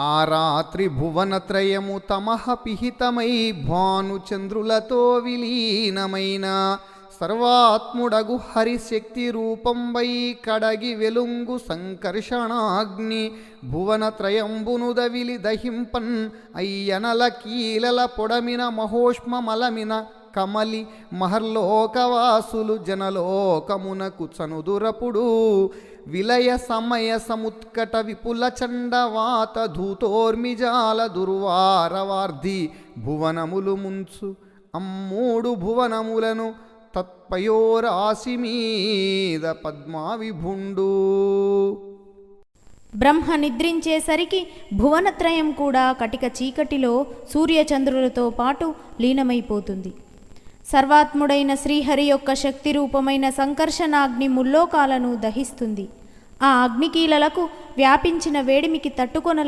ఆ రాత్రి భువనత్రయము తమహ పిహితమై భానుచంద్రులతో విలీనమైన సర్వాత్ముడగు హరిశక్తి రూపంబై కడగి వెలుంగు సంకర్షణాగ్ని భువనత్రయంబునుదవిలి దహింపన్ అయ్యనల కీలల పొడమిన మహోష్మమలమిన కమలి మహర్లోకవాసులు జనలోకమునకు చనుదురపుడు. విలయ సమయ సముత్కట విపుల చండవాత ధూతోర్మిజాల దుర్వారవార్ధి భువనములు ముంచు. అమ్మూడు భువనములను తత్పయోరాశి మీద పద్మావిభుండు. బ్రహ్మ నిద్రించేసరికి భువనత్రయం కూడా కటిక చీకటిలో సూర్యచంద్రులతో పాటు లీనమైపోతుంది. సర్వాత్ముడైన శ్రీహరి యొక్క శక్తి రూపమైన సంకర్షణాగ్ని ముల్లోకాలను దహిస్తుంది. ఆ అగ్నికీలలకు వ్యాపించిన వేడిమికి తట్టుకొనలే